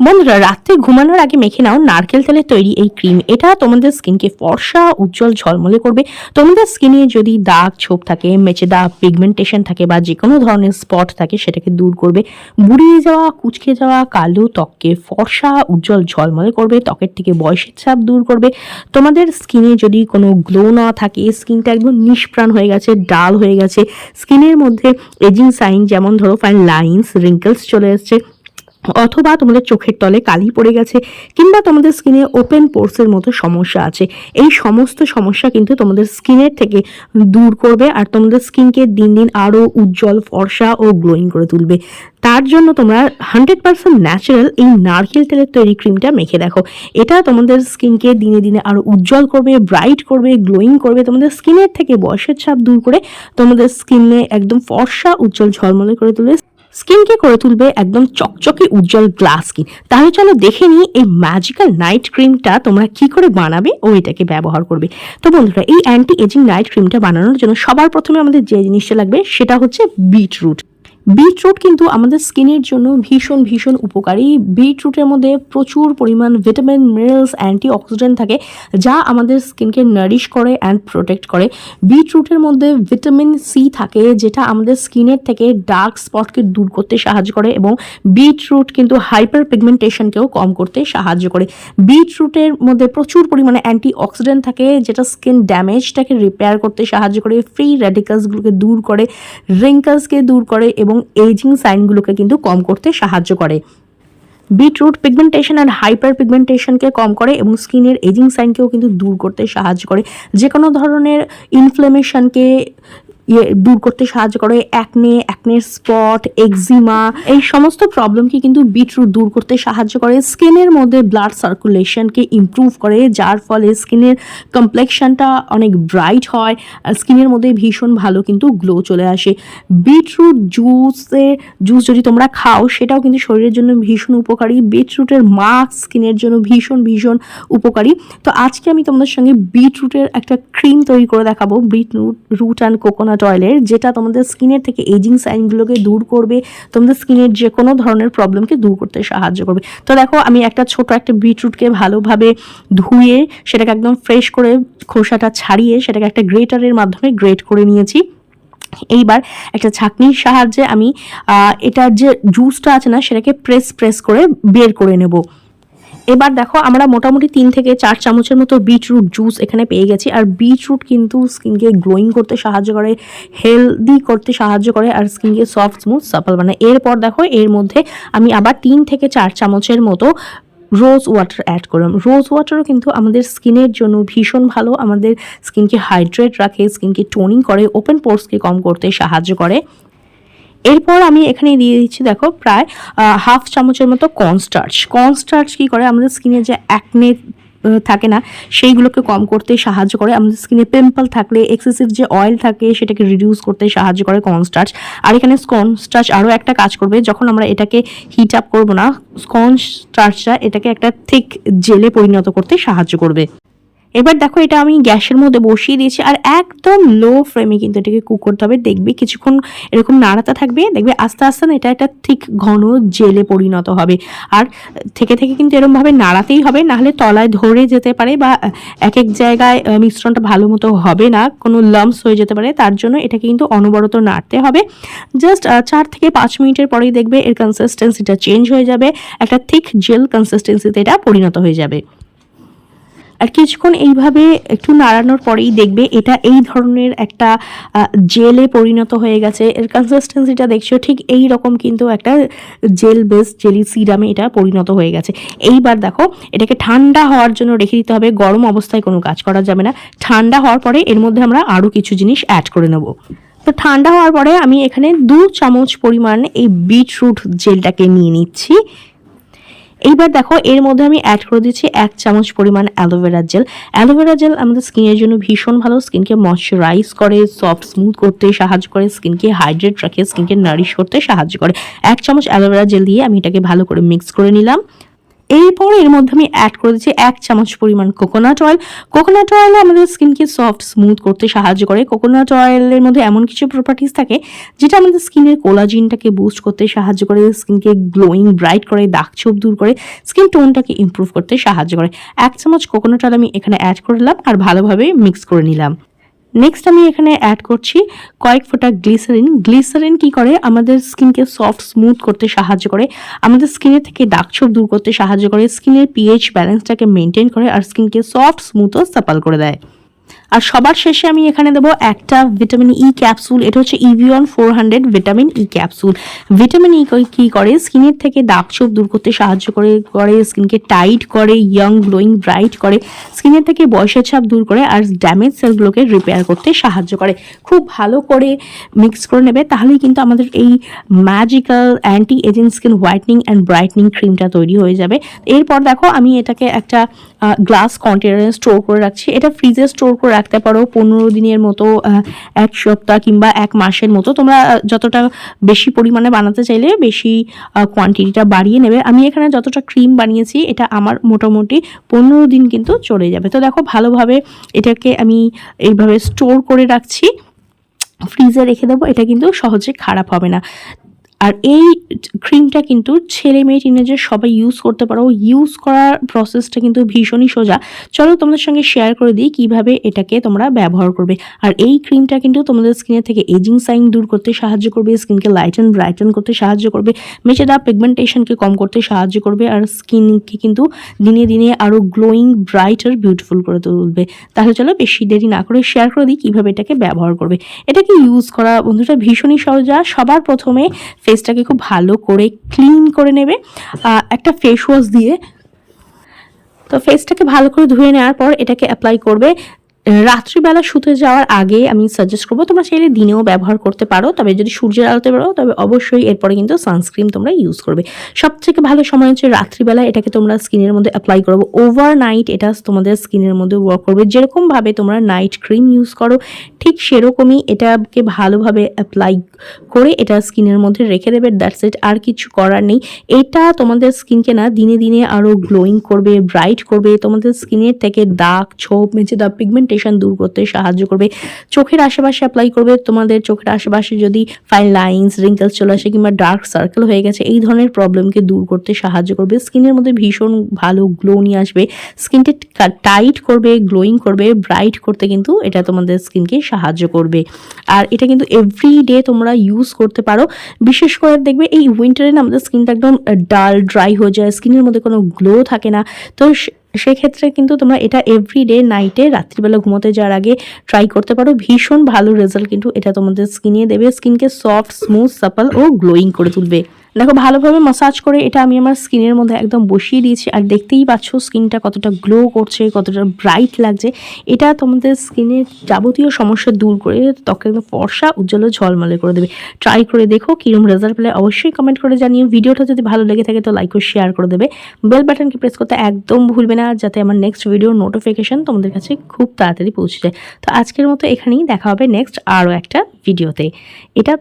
বন্ধুরা, রাত্রে ঘুমানোর আগে মেখে নাও নারকেল তেলের তৈরি এই ক্রিম। এটা তোমাদের স্কিনকে ফর্সা, উজ্জ্বল ঝলমলে করবে। তোমাদের স্কিনে যদি দাগ ছোপ থাকে, মেচে দাগ পিগমেন্টেশন থাকে বা যে কোনো ধরনের স্পট থাকে, সেটাকে দূর করবে। বুড়িয়ে যাওয়া, কুচকে যাওয়া, কালো ত্বককে ফর্সা, উজ্জ্বল ঝলমলে করবে। ত্বকের থেকে বয়সের ছাপ দূর করবে। তোমাদের স্কিনে যদি কোনো গ্লো না থাকে, স্কিনটা একদম নিষ্প্রাণ হয়ে গেছে, ডাল হয়ে গেছে, স্কিনের মধ্যে এজিং সাইন যেমন ধরো ফাইন লাইন্স রিঙ্কেলস চলে এসছে অথবা তোমাদের চোখের তলে কালি পড়ে গেছে কিংবা তোমাদের স্কিনে ওপেন পোর্সের মতো সমস্যা আছে, এই সমস্ত সমস্যা কিন্তু তোমাদের স্কিনের থেকে দূর করবে আর তোমাদের স্কিনকে দিন দিন আরও উজ্জ্বল, ফর্সা ও গ্লোয়িং করে তুলবে। তার জন্য তোমরা হান্ড্রেড পার্সেন্ট ন্যাচারাল এই নারকেল তেলের তৈরি ক্রিমটা মেখে দেখো। এটা তোমাদের স্কিনকে দিনে দিনে আরও উজ্জ্বল করবে ব্রাইট করবে গ্লোয়িং করবে। তোমাদের স্কিনের থেকে বয়সের ছাপ দূর করে তোমাদের স্কিনে একদম ফর্সা, উজ্জ্বল, ঝলমলে করে তুলবে। স্কিনকে করে তুলবে একদম চকচকে উজ্জ্বল গ্লাস স্কিন তাহলে চলো দেখে নিই এই ম্যাজিক্যাল নাইট ক্রিমটা তোমরা কি করে বানাবে ও এটাকে ব্যবহার করবে। তো বন্ধুরা, এই অ্যান্টি এজিং নাইট ক্রিমটা বানানোর জন্য সবার প্রথমে আমাদের যে জিনিসটা লাগবে সেটা হচ্ছে বিটরুট বিটরুট কিন্তু আমাদের স্কিনের জন্য ভীষণ ভীষণ উপকারী। বিটরুটের মধ্যে প্রচুর পরিমাণ ভিটামিন, মিনারেলস অ্যান্টি অক্সিডেন্ট থাকে, যা আমাদের স্কিনকে নারিশ করে অ্যান্ড প্রোটেক্ট করে। বিটরুটের মধ্যে ভিটামিন সি থাকে, যেটা আমাদের স্কিনের থেকে ডার্ক স্পটকে দূর করতে সাহায্য করে এবং বিটরুট কিন্তু হাইপার পিগমেন্টেশনকেও কম করতে সাহায্য করে। বিটরুটের মধ্যে প্রচুর পরিমাণে অ্যান্টি অক্সিডেন্ট থাকে, যেটা স্কিন ড্যামেজটাকে রিপেয়ার করতে সাহায্য করে ফ্রি র্যাডিকালসগুলোকে দূর করে রিঙ্কলসকে দূর করে এবং এজিং সাইনগুলোকে কিন্তু কম করতে সাহায্য করে। বিটরুট পিগমেন্টেশন আর হাইপার পিগমেন্টেশনকে কম করে এবং স্কিনের এজিং সাইনকেও কিন্তু দূর করতে সাহায্য করে। যে কোনো ধরনের ইনফ্লেমেশনকে ইয়ে দূর করতে সাহায্য করে অ্যাকনে অ্যাকনের স্পট এক্সিমা এই সমস্ত প্রবলেমকে কিন্তু বিটরুট দূর করতে সাহায্য করে। স্কিনের মধ্যে ব্লাড সার্কুলেশনকে ইমপ্রুভ করে, যার ফলে স্কিনের কমপ্লেকশনটা অনেক ব্রাইট হয় স্কিনের মধ্যে ভীষণ ভালো কিন্তু গ্লো চলে আসে। বিটরুট জুসে জুস যদি তোমরা খাও, সেটাও কিন্তু শরীরের জন্য ভীষণ উপকারী। বিটরুটের মাস্ক স্কিনের জন্য ভীষণ ভীষণ উপকারী। তো আজকে আমি তোমাদের সঙ্গে বিটরুটের একটা ক্রিম তৈরি করে দেখাবো। বিটরুট রুট অ্যান্ড কোকোনাট অয়েলের যেটা তোমাদের স্কিনের থেকে এজিং সাইনগুলোকে দূর করবে, তোমাদের স্কিনের যে কোনো ধরনের প্রবলেমকে দূর করতে সাহায্য করবে। তো দেখো, আমি একটা ছোট একটা বিটরুটকে ভালোভাবে ধুয়ে, সেটাকে একদম ফ্রেশ করে খোসাটা ছাড়িয়ে, সেটাকে একটা গ্রেটারের মাধ্যমে গ্রেট করে নিয়েছি। এইবার একটা ছাঁকনির সাহায্যে আমি এটার যে জুসটা আছে না, সেটাকে প্রেস প্রেস করে বের করে নেব। এবার দেখো আমরা মোটামুটি তিন থেকে চার চামচের মতো বিটরুট জুস এখানে পেয়ে গেছি। আর বিটরুট কিন্তু স্কিনকে গ্লোয়িং করতে সাহায্য করে হেলদি করতে সাহায্য করে আর স্কিনকে সফট স্মুথ সাপল বানায়। এরপর দেখো এর মধ্যে আমি আবার তিন থেকে চার চামচের মতো রোজ ওয়াটার অ্যাড করলাম। রোজ ওয়াটারও কিন্তু আমাদের স্কিনের জন্য ভীষণ ভালো। আমাদের স্কিনকে হাইড্রেট রাখে স্কিনকে টোনিং করে ওপেন পোর্সকে কম করতে সাহায্য করে। এরপর আমি এখানে দিয়ে দিচ্ছি, দেখো, প্রায় হাফ চামচের মতো কর্নস্টার্চ কর্নস্টার্চ কী করে? আমাদের স্কিনে যে অ্যাকনে থাকে না, সেইগুলোকে কম করতে সাহায্য করে। আমাদের স্কিনে পিম্পল থাকলে এক্সেসিভ যে অয়েল থাকে, সেটাকে রিডিউস করতে সাহায্য করে কর্নস্টার্চ আর এখানে কর্নস্টার্চ আরও একটা কাজ করবে, যখন আমরা এটাকে হিট আপ করব না কর্নস্টার্চটা এটাকে একটা থিক জেলে পরিণত করতে সাহায্য করবে। এবার দেখো এটা আমি গ্যাসের মধ্যে বসিয়ে দিয়েছি, আর একদম লো ফ্লেমে কিন্তু এটাকে কুক করতে হবে। দেখবে কিছুক্ষণ এরকম নাড়াতে থাকবে, দেখবে আস্তে আস্তে না এটা একটা ঠিক ঘন জেলে পরিণত হবে। আর থেকে থেকে কিন্তু এরকমভাবে নাড়াতেই হবে নাহলে তলায় ধরে যেতে পারে বা এক এক জায়গায় মিশ্রণটা ভালো মতো হবে না, কোনো লাম্পস হয়ে যেতে পারে, তার জন্য এটাকে কিন্তু অনবরত নাড়তে হবে। জাস্ট চার থেকে পাঁচ মিনিটের পরেই দেখবে এর কনসিস্টেন্সিটা চেঞ্জ হয়ে যাবে, একটা থিক জেল কনসিস্টেন্সিতে এটা পরিণত হয়ে যাবে। আর কিছুক্ষণ এইভাবে একটু নাড়ানোর পরেই দেখবে এটা এই ধরনের একটা জেলে পরিণত হয়ে গেছে। এর কনসিস্টেন্সিটা দেখছ, ঠিক এই রকম কিন্তু একটা জেল বেস, জেলি সিরামে এটা পরিণত হয়ে গেছে। এইবার দেখো, এটাকে ঠান্ডা হওয়ার জন্য রেখে দিতে হবে, গরম অবস্থায় কোনো কাজ করা যাবে না। ঠান্ডা হওয়ার পরে এর মধ্যে আমরা আরও কিছু জিনিস অ্যাড করে নেব। তো ঠান্ডা হওয়ার পরে আমি এখানে দু চামচ পরিমাণ এই বিটরুট জেলটাকে নিয়ে নিচ্ছি। এইবার দেখো, এর মধ্যে আমি অ্যাড করে দিচ্ছি এক চামচ পরিমাণ অ্যালোভেরা জেল। অ্যালোভেরা জেল আমাদের স্কিনের জন্য ভীষণ ভালো। স্কিনকে ময়শ্চারাইজ করে সফট স্মুথ করতে সাহায্য করে, স্কিনকে হাইড্রেট রাখে, স্কিনকে নারিশ করতে সাহায্য করে। এক চামচ অ্যালোভেরা জেল দিয়ে আমি এটাকে ভালো করে মিক্স করে নিলাম। এরপর এর মধ্যে আমি অ্যাড করে দিচ্ছি এক চামচ পরিমাণ কোকোনাট অয়েল কোকোনাট অয়েল আমাদের স্কিনকে সফট স্মুথ করতে সাহায্য করে। কোকোনাট অয়েলের মধ্যে এমন কিছু প্রপার্টিস থাকে যেটা আমাদের স্কিনের কোলাজিনটাকে বুস্ট করতে সাহায্য করে স্কিনকে গ্লোয়িং ব্রাইট করে দাগ ছোপ দূর করে স্কিন টোনটাকে ইমপ্রুভ করতে সাহায্য করে। এক চামচ কোকোনাট অয়েল আমি এখানে অ্যাড করলাম আর ভালোভাবে মিক্স করে নিলাম। নেক্সট আমি এখানে অ্যাড করছি কয়েক ফোটা গ্লিসারিন গ্লিসারিন কি করে? আমাদের স্কিনকে সফট স্মুথ করতে সাহায্য করে। আমাদের স্কিনের থেকে দাগছোপ দূর করতে সাহায্য করে। স্কিনের পিএইচ ব্যালেন্সটাকে মেনটেন করে আর স্কিনকে সফট স্মুথ ও সাপাল করে দেয়। আর সবার শেষে আমি এখানে দেবো একটা ভিটামিন ই ক্যাপসুল এটা হচ্ছে Evion four hundred vitamin E capsule vitamin E কি করে? স্কিনের থেকে দাগ ছোপ দূর করতে সাহায্য করে করে, স্কিনকে টাইট করে ইয়াং গ্লোয়িং ব্রাইট করে, স্কিনের থেকে বয়সের ছাপ দূর করে আর ড্যামেজ সেলগুলোকে রিপেয়ার করতে সাহায্য করে। খুব ভালো করে মিক্স করে নেবে, তাহলেই কিন্তু আমাদের এই magical anti ageing skin whitening and brightening ক্রিমটা তৈরি হয়ে যাবে। এরপর দেখো আমি এটাকে একটা গ্লাস কন্টেনারে স্টোর করে রাখছি। এটা ফ্রিজে স্টোর করে রাখতে পারো পনেরো দিনের মতো এক সপ্তাহ কিংবা এক মাসের মতো। তোমরা যতটা বেশি পরিমাণে বানাতে চাইলে বেশি কোয়ান্টিটিটা বাড়িয়ে নেবে। আমি এখানে যতটা ক্রিম বানিয়েছি, এটা আমার মোটামুটি পনেরো দিন কিন্তু চলে যাবে। তো দেখো, ভালোভাবে এটাকে আমি এইভাবে স্টোর করে রাখছি। ফ্রিজে রেখে দেবো, এটা কিন্তু সহজে খারাপ হবে না। আর এই ক্রিমটা কিন্তু ছেলে মেয়ে টিনেজার সবাই ইউজ করতে পারো। ইউজ করার প্রসেসটা কিন্তু ভীষণই সোজা। চলো তোমাদের সঙ্গে শেয়ার করে দিই কীভাবে এটাকে তোমরা ব্যবহার করবে। আর এই ক্রিমটা কিন্তু তোমাদের স্কিনের থেকে এজিং সাইন দূর করতে সাহায্য করবে স্কিনকে লাইটেন ব্রাইটেন করতে সাহায্য করবে মেচে দা পিগমেন্টেশনকে কম করতে সাহায্য করবে, আর স্কিনকে কিন্তু দিনে দিনে আরও গ্লোয়িং ব্রাইট আর বিউটিফুল করে তুলবে। তাহলে চলো বেশি দেরি না করে শেয়ার করে দিই কীভাবে এটাকে ব্যবহার করবে। এটাকে ইউজ করা বন্ধুটা ভীষণই সহজা সবার প্রথমে ফেসটাকে খুব ভালো করে ক্লিন করে নেবে। একটা ফেস ওয়াশ দিয়ে। তো ফেসটাকে ভালো করে ধুয়ে নেওয়ার পর এটাকে অ্যাপ্লাই করবে। রাত্রিবেলা শুতে যাওয়ার আগে আমি সাজেস্ট করব, তোমরা চাইলে দিনেও ব্যবহার করতে পারো, তবে যদি সূর্যের আলোতে পারো তবে অবশ্যই এরপরে কিন্তু সানস্ক্রিন তোমরা ইউজ করবে। সব থেকে ভালো সময় হচ্ছে রাত্রিবেলা, এটাকে তোমরা স্কিনের মধ্যে অ্যাপ্লাই করব। ওভার নাইট এটা তোমাদের স্কিনের মধ্যে ওয়ার্ক করবে। যেরকমভাবে তোমরা নাইট ক্রিম ইউজ করো, ঠিক সেরকমই এটাকে ভালোভাবে অ্যাপ্লাই করে এটা স্কিনের মধ্যে রেখে দেবে দ্যাটস ইট আর কিছু করার নেই। এটা তোমাদের স্কিনকে না, দিনে দিনে আরও গ্লোয়িং করবে ব্রাইট করবে। তোমাদের স্কিনের থেকে দাগ ছোপ মেচে দাগ পিগমেন্টেশন দূর করতে সাহায্য করবে। চোখের আশেপাশে অ্যাপ্লাই করবে। তোমাদের চোখের আশেপাশে যদি ফাইন লাইন্স রিঙ্কেলস চলে আসে কিংবা ডার্ক সার্কেল হয়ে গেছে, এই ধরনের প্রবলেমকে দূর করতে সাহায্য করবে। স্কিনের মধ্যে ভীষণ ভালো গ্লো নিয়ে আসবে। স্কিনটা টাইট করবে গ্লোয়িং করবে ব্রাইট করতে কিন্তু এটা তোমাদের স্কিনকে সাহায্য করবে। আর এটা কিন্তু এভরি ডে তোমরা ইউজ করতে পারো। বিশেষ করে দেখবে এই উইন্টারে না আমাদের স্কিনটা একদম ডাল ড্রাই হয়ে যায়। স্কিনের মধ্যে কোনো গ্লো থাকে না। তো সেক্ষেত্রে কিন্তু তোমরা এটা এভরিডে নাইটে রাত্রিবেলা ঘুমোতে যাওয়ার আগে ট্রাই করতে পারো। ভীষণ ভালো রেজাল্ট কিন্তু এটা তোমাদের স্কিনে দেবে। স্কিনকে সফট স্মুথ সাপল ও গ্লোয়িং করে তুলবে। দেখো, ভালোভাবে মাসাজ করে এটা আমি আমার স্কিনের মধ্যে একদম বসিয়ে দিয়েছি। আর দেখতেই পাচ্ছ স্কিনটা কতটা গ্লো করছে, কতটা ব্রাইট লাগছে। এটা তোমাদের স্কিনের যাবতীয় সমস্যা দূর করে ত্বকে একদম ফর্সা, উজ্জ্বল ঝলমলে করে দেবে। ট্রাই করে দেখো কিরম রেজাল্ট পেলে অবশ্যই কমেন্ট করে জানিও। ভিডিওটা যদি ভালো লেগে থাকে তো লাইক ও শেয়ার করে দেবে। বেল বাটনকে প্রেস করতে একদম ভুলবে না, যাতে আমার নেক্সট ভিডিওর নোটিফিকেশন তোমাদের কাছে খুব তাড়াতাড়ি পৌঁছে যায়। তো আজকের মতো এখানেই দেখা হবে নেক্সট আরও একটা ভিডিওতে এটা